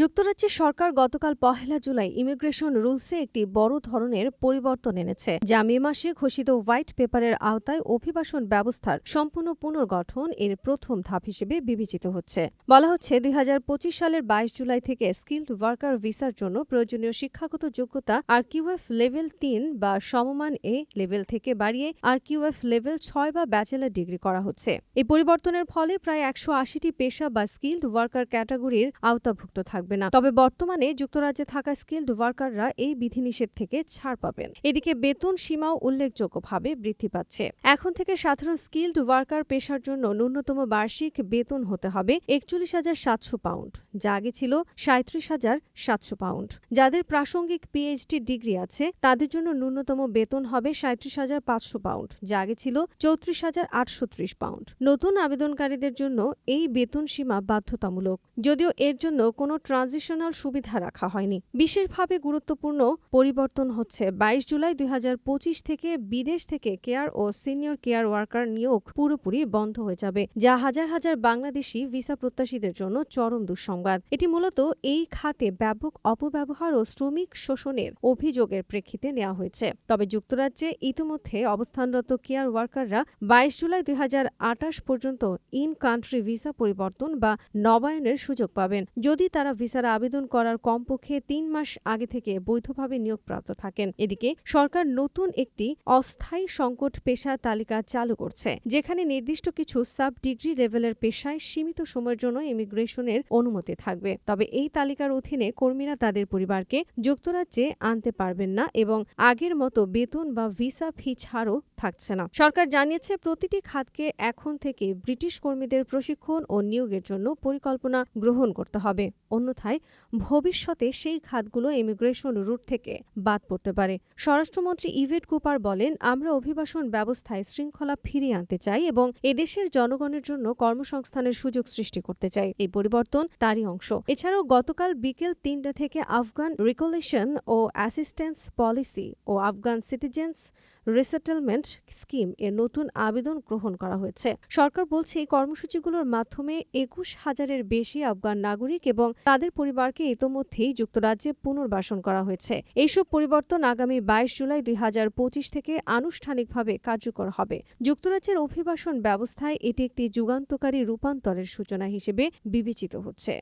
যুক্তরাজ্যের সরকার গতকাল পহেলা জুলাই ইমিগ্রেশন রুলসে একটি বড় ধরনের পরিবর্তন এনেছে, যা মে মাসে ঘোষিত হোয়াইট পেপারের আওতায় অভিবাসন ব্যবস্থার সম্পূর্ণ পুনর্গঠন এর প্রথম ধাপ হিসেবে বিবেচিত হচ্ছে। বলা হচ্ছে, দুই হাজার পঁচিশ সালের বাইশ জুলাই থেকে স্কিলড ওয়ার্কার ভিসার জন্য প্রয়োজনীয় শিক্ষাগত যোগ্যতা আর কিউএফ লেভেল তিন বা সমমান এ লেভেল থেকে বাড়িয়ে আর কিউএফ লেভেল ছয় বা ব্যাচেলার ডিগ্রি করা হচ্ছে। এই পরিবর্তনের ফলে প্রায় একশো আশিটি পেশা বা স্কিলড ওয়ার্কার ক্যাটাগরির আওতাভুক্ত থাকবে। না। তবে বর্তমানে যুক্তরাজ্যে থাকা স্কিলড ওয়ার্কাররা এই বিধিনিষেধ থেকে ছাড় পাবেন। এদিকে বেতন সীমাও উল্লেখযোগ্যভাবে বৃদ্ধি পাচ্ছে। এখন থেকে সাধারণ স্কিল্ড ওয়ার্কার পেশার জন্য ন্যূনতম বার্ষিক বেতন হতে হবে একচল্লিশ হাজার সাতশো পাউন্ড, যা আগে ছিল সাঁত্রিশ হাজার সাতশো পাউন্ড। যাদের প্রাসঙ্গিক পিএইচডি ডিগ্রি আছে, তাদের জন্য ন্যূনতম বেতন হবে সাঁত্রিশ হাজার পাঁচশো পাউন্ড, যা আগে ছিল চৌত্রিশ হাজার আটশো ত্রিশ পাউন্ড। নতুন আবেদনকারীদের জন্য এই বেতন সীমা বাধ্যতামূলক, যদিও এর জন্য কোনো ট্রানজিশনাল সুবিধা রাখা হয়নি। বিশেষভাবে গুরুত্বপূর্ণ পরিবর্তন হচ্ছে বাইশ জুলাই দুই থেকে বিদেশ থেকে কেয়ার ও সিনিয়র কেয়ার ওয়ার্কার নিয়োগ পুরোপুরি বন্ধ হয়ে যাবে, যা হাজার হাজার বাংলাদেশি ভিসা প্রত্যাশীদের জন্য চরম দুঃসংবাদ। এটি মূলত এই খাতে ব্যাপক অপব্যবহার ও শ্রমিক শোষণের অভিযোগের প্রেক্ষিতে নেওয়া হয়েছে। তবে যুক্তরাজ্যে ইতিমধ্যে অবস্থানরত কেয়ার ওয়ার্কাররা বাইশ জুলাই দুই হাজার আটাশ পর্যন্ত ইন কান্ট্রি ভিসা পরিবর্তন বা নবায়নের সুযোগ পাবেন। যদি তারা ভিসার আবেদন করার কমপক্ষে তিন মাস আগে থেকে বৈধভাবে নিয়োগপ্রাপ্ত থাকেন। এদিকে সরকার নতুন একটি অস্থায়ী সংকট পেশা তালিকা চালু করছে, যেখানে নির্দিষ্ট কিছু সাব ডিগ্রি লেভেলের পেশায় সীমিত সময়ের জন্য ইমিগ্রেশনের অনুমতি থাকবে। তবে এই তালিকার অধীনে কর্মীরা তাদের পরিবারকে যুক্তরাজ্যে আনতে পারবেন না এবং আগের মতো বেতন বা ভিসা ফি ছাড়ও থাকছে না। সরকার জানিয়েছে, প্রতিটি খাতকে এখন থেকে ব্রিটিশ কর্মীদের প্রশিক্ষণ ও নিয়োগের জন্য পরিকল্পনা গ্রহণ করতে হবে। অন্যথায় ভবিষ্যতে সেই খাতগুলো ইমিগ্রেশন রুট থেকে বাদ পড়তে পারে। স্বরাষ্ট্রমন্ত্রী ইভেট কুপার বলেন, আমরা অভিবাসন ব্যবস্থায় শৃঙ্খলা ফিরিয়ে আনতে চাই এবং এদেশের জনগণের জন্য কর্মসংস্থানের সুযোগ সৃষ্টি করতে চাই। এই পরিবর্তন তারই অংশ। এছাড়াও গতকাল বিকেল তিনটা থেকে আফগান রিকলেশন ও অ্যাসিস্ট্যান্স পলিসি ও আফগান সিটিজেন্স রিসেটেলমেন্ট স্কিম এর নতুন আবেদন গ্রহণ করা হয়েছে। সরকার বলছে, এই কর্মসূচিগুলোর মাধ্যমে একুশ হাজারের বেশি আফগান নাগরিক এবং তাদের পরিবারকে ইতোমধ্যেই যুক্তরাজ্যে পুনর্বাসন করা হয়েছে। এইসব পরিবর্তন আগামী বাইশ জুলাই দুই হাজার পঁচিশ থেকে আনুষ্ঠানিকভাবে কার্যকর হবে। যুক্তরাজ্যের অভিবাসন ব্যবস্থায় এটি একটি যুগান্তকারী রূপান্তরের সূচনা হিসেবে বিবেচিত হচ্ছে।